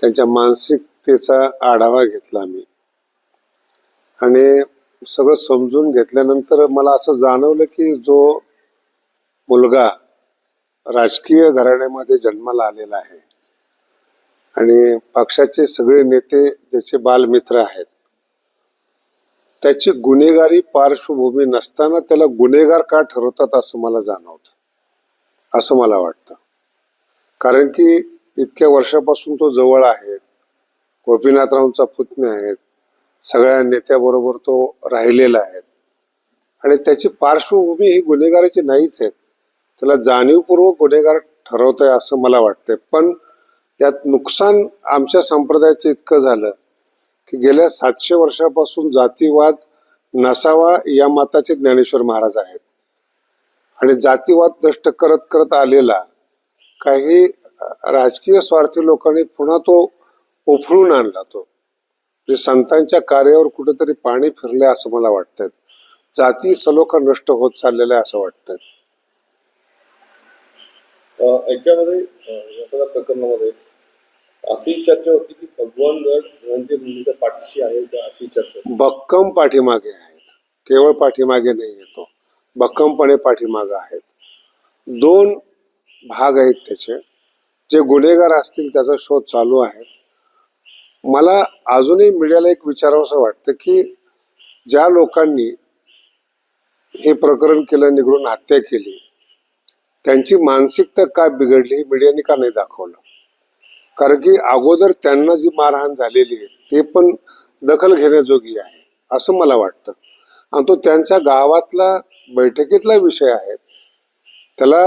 त्यांच्या मानसिकतेचा आढावा घेतला मी. आणि सगळं समजून घेतल्यानंतर मला असं जाणवलं की जो मुलगा राजकीय घराण्यामध्ये जन्माला आलेला आहे आणि पक्षाचे सगळे नेते ज्याचे बालमित्र आहेत त्याची गुन्हेगारी पार्श्वभूमी नसताना त्याला गुन्हेगार का ठरवतात असं मला जाणवतं असं मला वाटतं. कारण की इतक्या वर्षापासून तो जवळ आहे गोपीनाथरावचा पुतणे आहेत. सगळ्या नेत्याबरोबर तो राहिलेला आहे. आणि त्याची पार्श्वभूमी ही गुन्हेगाराची नाहीच आहे. त्याला जाणीवपूर्वक गुन्हेगार ठरवतंय असं मला वाटतंय. पण यात नुकसान आमच्या संप्रदायाचं इतकं झालं की गेल्या सातशे वर्षापासून जातीवाद नसावा या मताचे ज्ञानेश्वर महाराज आहेत. आणि जातीवाद नष्ट करत करत आलेला काही राजकीय स्वार्थी लोकांनी पुन्हा तो उफळून आणला तो. म्हणजे संतांच्या कार्यावर कुठेतरी पाणी फिरले असं मला वाटतंय. जाती सलोखा नष्ट होत चाललेल्या आहे असं वाटतंय. याच्यामध्ये या सगळ्या प्रकरणामध्ये अशी चर्चा होती की भगवान धनंजय मुंडेच्या पाठीशी आहे अशी चर्चा. भक्कम पाठीमागे आहेत. केवळ पाठीमागे नाही येतो भक्कमपणे पाठीमागे आहेत. दोन भाग आहेत त्याचे. जे गुन्हेगार असतील त्याचा शोध चालू आहे. मला अजूनही मीडियाला एक विचारावंसं वाटतं की ज्या लोकांनी हे प्रकरण केलं निघडून हत्या केली त्यांची मानसिकता का बिघडली हे मीडियाने का नाही दाखवलं? कारण की अगोदर त्यांना जी मारहाण झालेली आहे ते पण दखल घेण्याजोगी आहे असं मला वाटतं. आणि तो त्यांच्या गावातला बैठकीतला विषय आहे. त्याला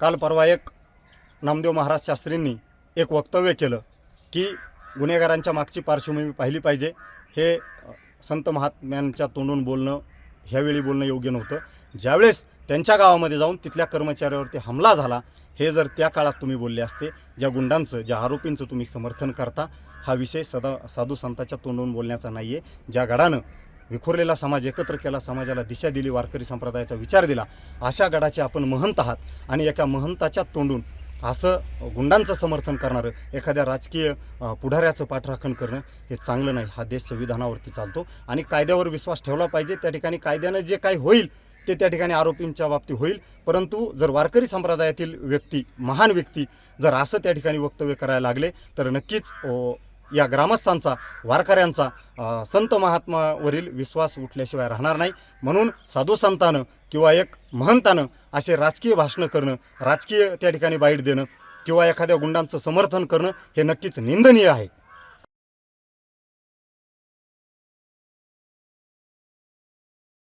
काल परवा एक नामदेव महाराज शास्त्रींनी एक वक्तव्य केलं की गुन्हेगारांच्या मागची पार्श्वभूमी पाहिली पाहिजे. हे संत महात्म्यांच्या तोंडून बोलणं ह्यावेळी बोलणं योग्य नव्हतं. ज्यावेळेस त्यांच्या गावामध्ये जाऊन तिथल्या कर्मचाऱ्यावरती हमला झाला हे जर त्या काळात तुम्ही बोलले असते ज्या गुंडांचं ज्या आरोपींचं तुम्ही समर्थन करता हा विषय सदा साधू संतांच्या तोंडून बोलण्याचा नाही आहे ज्या गडानं विखुरलेला समाज एकत्र केला समाजाला दिशा दिली वारकरी संप्रदायाचा विचार दिला अशा गडाचे आपण महंत आहात. आणि एका महंताच्या तोंडून असं गुंडांचं समर्थन करणारं एखाद्या राजकीय पुढाऱ्याचं पाठराखण करणं हे चांगलं नाही. हा देश संविधानावरती चालतो. आणि कायद्यावर विश्वास ठेवला पाहिजे. त्या ठिकाणी कायद्यानं जे काही होईल ते त्या ठिकाणी आरोपींच्या बाबतीत होईल. परंतु जर वारकरी संप्रदायातील व्यक्ती महान व्यक्ती जर असं त्या ठिकाणी वक्तव्य करायला लागले तर नक्कीच या ग्रामस्थांचा वारकऱ्यांचा संत महात्मावरील विश्वास उठल्याशिवाय राहणार नाही. म्हणून साधू संतानं किंवा एक महंतानं असे राजकीय भाषणं करणं राजकीय त्या ठिकाणी बाईट देणं किंवा एखाद्या गुंडांचं समर्थन करणं हे नक्कीच निंदनीय आहे.